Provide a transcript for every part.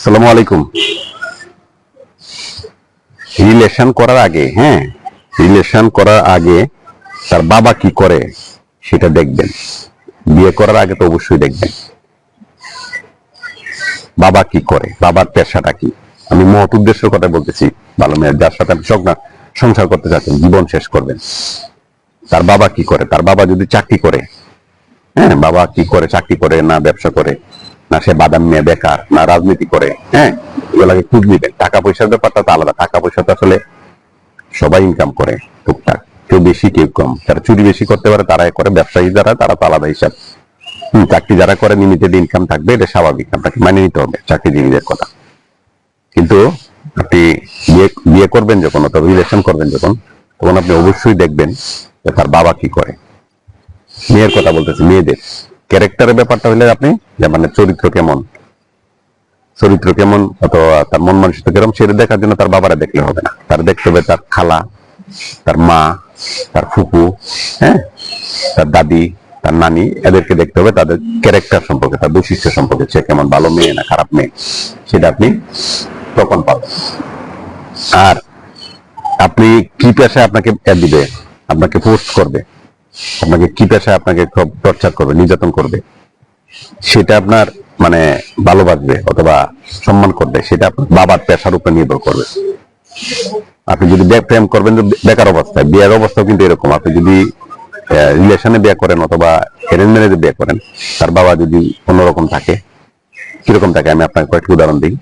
আসসালামু আলাইকুম। রিলেশন করার আগে হ্যাঁ? রিলেশন করার আগে তার বাবা কি করে সেটা দেখবেন। বিয়ে করার আগে তো অবশ্যই দেখবেন। বাবা কি করে? বাবার পেশাটা কি? আমি মহৎ উদ্দেশ্যের কথা বলতেছি। ভালো মেয়ের যার সাথে আপনি সংসার- সংসার করতে চাচ্ছেন, জীবন শেষ করবেন। তার বাবা কি করে? তার বাবা যদি চাকরি করে হ্যাঁ? বাবা কি করে? চাকরি করে, না ব্যবসা করে। না সে বাদাম নিয়ে বেকার, না রাজনীতি করে হ্যাঁ? এগুলাকে খুঁজ নিবেন। টাকা পয়সার ব্যাপারটা তো আলাদা। টাকা পয়সা তো আসলে সবাই ইনকাম করে টুকটাক। কেউ বেশি, কেউ কম। যারা চুরি বেশি করতে পারে, তারাই করে। ব্যবসায়ী যারা, তারা তো আলাদা হিসাব। চাকরি যারা করে লিমিটেড ইনকাম থাকবে, এটা স্বাভাবিক। আপনাকে মানে নিতে হবে চাকরিজীবীদের কথা। কিন্তু আপনি বিয়ে বিয়ে করবেন যখন, অথবা রিলেশন করবেন যখন, তখন আপনি অবশ্যই দেখবেন তার বাবা কি করে। মেয়ের কথা বলতেছে, মেয়েদের। ক্যারেক্টারের ব্যাপারটা হলে আপনি, যে মানে চরিত্র কেমন? চরিত্র কেমন অথবা তার মন মানসিকতা কেমন সেটা দেখার জন্য তার বাবারা দেখলে হবে না। তার দেখতে হবে তার খালা, তার মা, তার ফুপু হ্যাঁ? তার দাদি, তার নানি, এদেরকে দেখতে হবে তাদের ক্যারেক্টার সম্পর্কে, তার বৈশিষ্ট্য সম্পর্কে, সে কেমন ভালো মেয়ে না খারাপ মেয়ে, সেটা আপনি তখন পাবেন। আর আপনি কি পেশায় আপনাকে দিবে? আপনাকে পোস্ট করবে। আপনাকে কি পেশায় আপনাকে টর্চার করবে, নির্যাতন করবে, সেটা আপনার মানে ভালোবাসবে অথবা সম্মান করবে, সেটা আপনার বাবার পেশার উপর নির্ভর করবে। আপনি যদি প্রেম করবেন বেকার অবস্থায়, বিয়ের অবস্থাও কিন্তু এরকম। আপনি যদি রিলেশনে বিয়ে করেন অথবা অ্যারেঞ্জ ম্যারেজে বিয়ে করেন, তার বাবা যদি অন্যরকম থাকে, কীরকম থাকে? আমি আপনাকে কয়েকটি উদাহরণ দিই।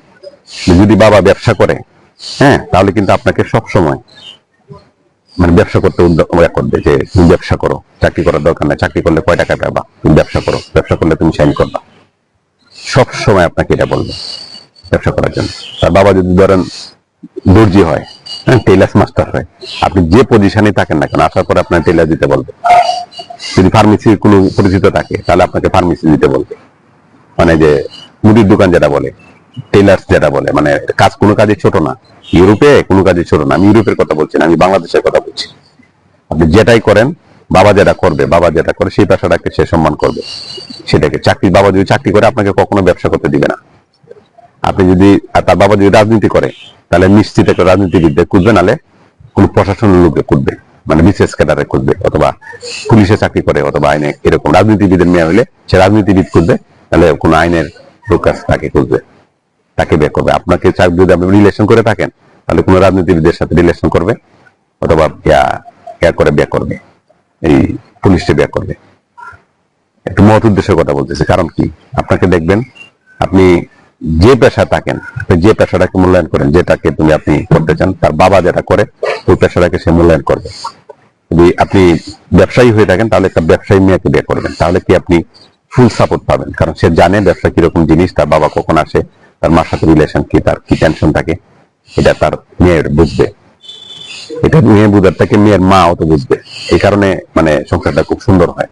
যদি বাবা ব্যবসা করে হ্যাঁ তাহলে কিন্তু আপনাকে সব সময় মানে ব্যবসা করতে উদ্যোগ ইয়ে করবে যে তুমি ব্যবসা করো, চাকরি করার দরকার নাই, চাকরি করলে কয় টাকা পাবা? তুমি ব্যবসা করো, ব্যবসা করলে তুমি সাইন করবা। সব সময় আপনাকে এটা বলবে, ব্যবসা করার জন্য। তার বাবা যদি ধরেন দর্জি হয় হ্যাঁ টেলার্স মাস্টার হয়, আপনি যে পজিশনে থাকেন না কেন, আসার পরে আপনার টেলার দিতে বলবে। যদি ফার্মেসির কোনো পরিচিত থাকে, তাহলে আপনাকে ফার্মেসি দিতে বলবে। মানে যে মুদির দোকান যেটা বলে টেলার্স যেটা বলে মানে কাজ কোনো কাজে ছোট না। ইউরোপে কোনো কাজে ছোট না। আমি ইউরোপের কথা বলছি না, আমি বাংলাদেশের কথা বলছি। আপনি যেটাই করেন, বাবা যেটা করবে, বাবা যেটা করে, সেই পেশাটাকে সে সম্মান করবে। সেটাকে চাকরি, বাবা যদি চাকরি করে, আপনাকে কখনো ব্যবসা করতে দিবে না। আপনি যদি, আর তার বাবা যদি রাজনীতি করে, তাহলে নিশ্চিত একটা রাজনীতিবিদদের খুঁজবে নালে কোন প্রশাসনের লোকে খুঁজবে মানে বিশেষ ক্যাডারে খুঁজবে, অথবা পুলিশে চাকরি করে, অথবা আইনে এরকম রাজনীতিবিদের মেয়ে হলে সে রাজনীতিবিদ খুঁজবে তাহলে কোন আইনের লোক তাকে খুঁজবে। তাকে বিয়ে করবে। আপনাকে যদি আপনি রিলেশন করে থাকেন, তাহলে কোন রাজনীতিবিদের সাথে রিলেশন করবে অথবা ইয়া করে বিয়ে করবে। এই পুলিশে বিয়ে করবে। একটু মহৎ উদ্দেশ্যের কথা বলতেছি, কারণ কি? আপনাকে দেখবেন, আপনি যে পেশা থাকেন যে পেশাটাকে মূল্যায়ন করেন, যেটাকে তুমি আপনি করতে চান, তার বাবা যেটা করে, ওই পেশাটাকে সে মূল্যায়ন করবে। যদি আপনি ব্যবসায়ী হয়ে থাকেন, তাহলে একটা ব্যবসায়ী মেয়েকে বিয়ে করবেন। তাহলে কি আপনি ফুল সাপোর্ট পাবেন? কারণ সে জানে ব্যবসা কীরকম জিনিস, তার বাবা কখন আসে তার মার সাথে রিলেশন কি, তার কি টেনশন থাকে, এটা তার মেয়ের বুঝবে। এটা মেয়ে বুঝার থেকে মেয়ের মা অত বুঝবে। এই কারণে মানে সংসারটা খুব সুন্দর হয়।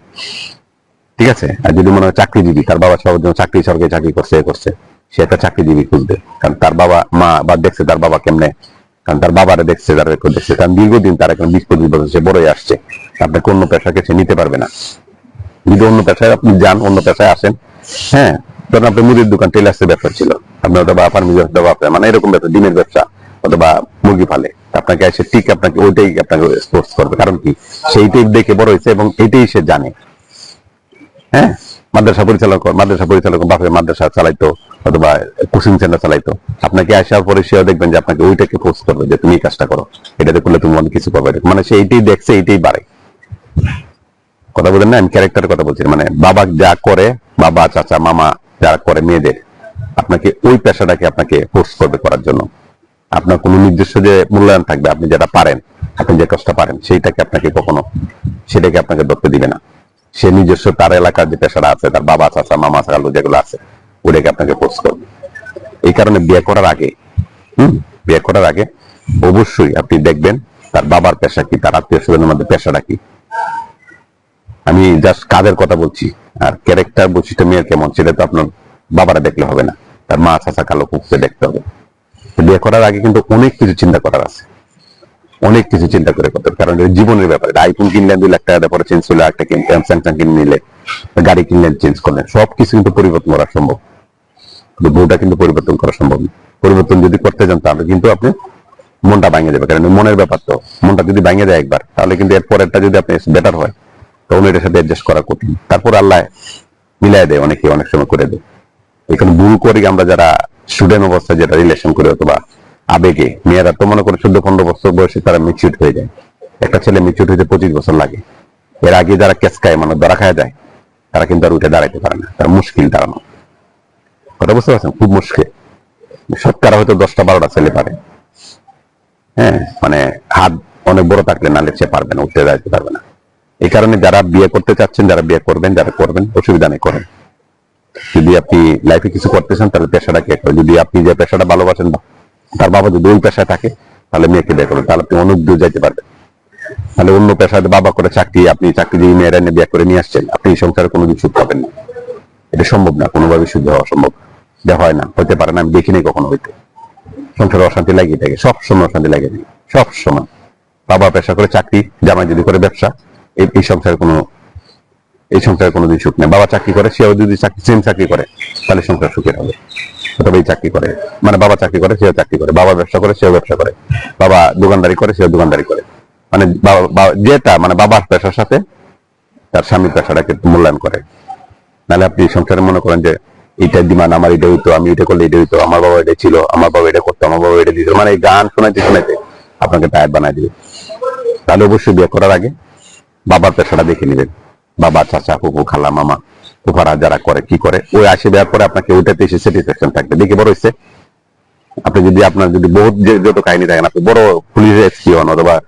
ঠিক আছে? আর যদি মনে হয় চাকরিজীবী, তার বাবা সবার জন্য চাকরি, সরকারি চাকরি করছে, এ করছে, সে একটা চাকরিজীবী খুঁজবে। কারণ তার বাবা মা বা দেখছে তার বাবা কেমনে, কারণ তার বাবারে দেখছে, তার রেকর্ড দেখছে। কারণ দীর্ঘদিন তার এখন বিশ পঁচিশ বছর সে বড়ই আসছে। আপনাকে অন্য পেশাকে সে নিতে পারবে না। যদি অন্য পেশায় আপনি যান, অন্য পেশায় আসেন হ্যাঁ ধরুন আপনার মুদির দোকান টেলার্সের ব্যবসা ছিল। আপনার অথবা ফার্মেসি ব্যবসা আপনার মানে এরকম ব্যবসা ডিমের ব্যবসা, অথবা মুরগি ফালে আপনাকে এসে ঠিক আপনাকে, ওইটাই আপনাকে স্পোর্টস করবে। কারণ কি? সেইটাই দেখে বড় হয়েছে এবং এইটাই সে জানে। হ্যাঁ? মাদ্রাসা পরিচালক মাদ্রাসা পরিচালক, বাপের মাদ্রাসা চালাইতো, অথবা কোচিং সেন্টার চালাইতো। আপনাকে আসার পরে সেও দেখবেন যে আপনাকে ওইটাকে ফোর্স করবে যে তুমি এই কাজটা করো। এটাতে করলে তুমি অনেক কিছু পাবে। মানে সে এইটাই দেখছে এইটাই বাড়ে। কথা বলেন না? আমি ক্যারেক্টারের কথা বলছি। মানে বাবা যা করে, বাবা, চাচা, মামা যারা করে মেয়েদের, আপনাকে ওই পেশাটাকে আপনাকে ফোর্স করবে করার জন্য। আপনার কোনো নির্দিষ্ট যে মূল্যায়ন থাকবে, আপনি যেটা পারেন, আপনি যে কাজটা পারেন, সেইটাকে আপনাকে কখনো, সেটাকে আপনাকে ধরতে দিবে না। সে নিজস্ব তার এলাকার যে পেশাটা আছে, তার বাবা, চাচা, মামা চালু যেগুলো আছে ওটাকে আপনাকে ফোর্স করবে। এই কারণে বিয়ে করার আগে, হম, বিয়ে করার আগে অবশ্যই আপনি দেখবেন তার বাবার পেশা কি, তার আত্মীয় স্বজনের মধ্যে পেশাটা কি আমি জাস্ট কাজের কথা বলছি, আর ক্যারেক্টার বৈশিষ্ট্য মেয়ের কেমন, সেটা তো আপনার বাবারা দেখলে হবে না। তার মা, চাচা, কালো কুককে দেখতে হবে। বিয়ে করার আগে কিন্তু অনেক কিছু চিন্তা করার আছে। অনেক কিছু চিন্তা করে করতে কারণ এটা জীবনের ব্যাপারে। আইফোন কিনলেন দুই লাখ টাকা পরে চেঞ্জ হলো, একটা স্যামসাং কিনে নিলে, গাড়ি কিনলেন চেঞ্জ করলেন সবকিছু কিন্তু পরিবর্তন করা সম্ভব। কিন্তু বউটা কিন্তু পরিবর্তন করা সম্ভব না। পরিবর্তন যদি করতে যান, তাহলে কিন্তু আপনি মনটা ভাঙে যাবে। কারণ মনের ব্যাপার তো। মনটা যদি ভাঙে যায় একবার, তাহলে কিন্তু এর পরেরটা যদি আপনি বেটার হয় তখন এটার সাথে অ্যাডজাস্ট করা কঠিন। তারপর আল্লাহ মিলাই দেয় অনেকে, অনেক সময় করে দেয়। এখানে ভুল করি আমরা যারা স্টুডেন্ট অবস্থায় যেটা রিলেশন করে অথবা আবেগে, মেয়েরা তো মনে করে চোদ্দ, পনেরো বছর বয়সে তারা মিচিউট হয়ে যায়। একটা ছেলে মিচিউট হইতে পঁচিশ বছর লাগে। এর আগে যারা কেসকায় মানে ধরা খায় যায়, তারা কিন্তু আর উঠে দাঁড়াইতে পারে না। তারা মুশকিল দাঁড়ানো কথা বুঝতে পারছেন? খুব মুশকিল। সৎকারা হয়তো দশটা, বারোটা ছেলে পারে। হ্যাঁ মানে হাত অনেক বড় থাকলে নালে সে পারবে না, উঠে দাঁড়াইতে পারবে না। এই কারণে যারা বিয়ে করতে চাচ্ছেন, যারা বিয়ে করবেন, যারা করবেন, অসুবিধা নেই, করেন। যদি আপনি লাইফে কিছু করতেছেন তাহলে পেশাটাকে যদি আপনি যে পেশাটা ভালোবাসেন তার বাবা যদি ওই পেশায় থাকে, তাহলে মেয়েকে বিয়ে করবেন তাহলে আপনি অনেক দূর যাইতে পারবেন। তাহলে অন্য পেশায় বাবা করে চাকরি, আপনি চাকরি দিয়ে মেয়েরা নিয়ে বিয়ে করে নিয়ে আসছেন, আপনি এই সংসারে কোনো কিছু পাবেন না। এটা সম্ভব না কোনোভাবে শুদ্ধ হওয়া সম্ভব। এটা হয় না হতে পারে না, আমি দেখিনি কখনো হইতে। সংসারে অশান্তি লাগিয়ে থাকে, সব সময় অশান্তি থাকে, সব সময়। বাবা পেশা করে চাকরি, জামাই যদি করে ব্যবসা এই এই সংসারে কোনো এই সংসারে কোনোদিন সুখ নেই। বাবা চাকরি করে, সেও যদি চাকরি সেম চাকরি করে, তাহলে সংসার সুখের হবে। অথবা এই চাকরি করে। মানে বাবা চাকরি করে, সেও চাকরি করে। বাবা ব্যবসা করে, সেও ব্যবসা করে। বাবা দোকানদারি করে, সেও দোকানদারি করে। মানে যেটা মানে বাবার পেশার সাথে তার স্বামীর পেশাটাকে মূল্যায়ন করে। নাহলে আপনি সংসারে মনে করেন যে এইটা ডিমান্ড, আমার এটা হইতো আমি এটা করলে এটা হইতো আমার বাবা এটা ছিল, আমার বাবা এটা করতো, আমার বাবা এটা দিত। মানে এই গান শোনাইতে শোনাইতে আপনাকে টায়ার বানাই দিবে। তাহলে অবশ্যই বিয়ে করার আগে বাবার পেশাটা দেখে নেবেন। বাবা, চাচা কুকু খালা, মামা, ফুফারা যারা করে, কি করে, ওই আসে দেওয়ার পরে আপনাকে ওইটাতে এসে স্যাটিসফ্যাকশন থাকবে। দেখে বড় হচ্ছে আপনি যদি আপনার যদি বহুত যত কাহিনী থাকেন, আপনি বড় পুলিশের এসপি হন অথবা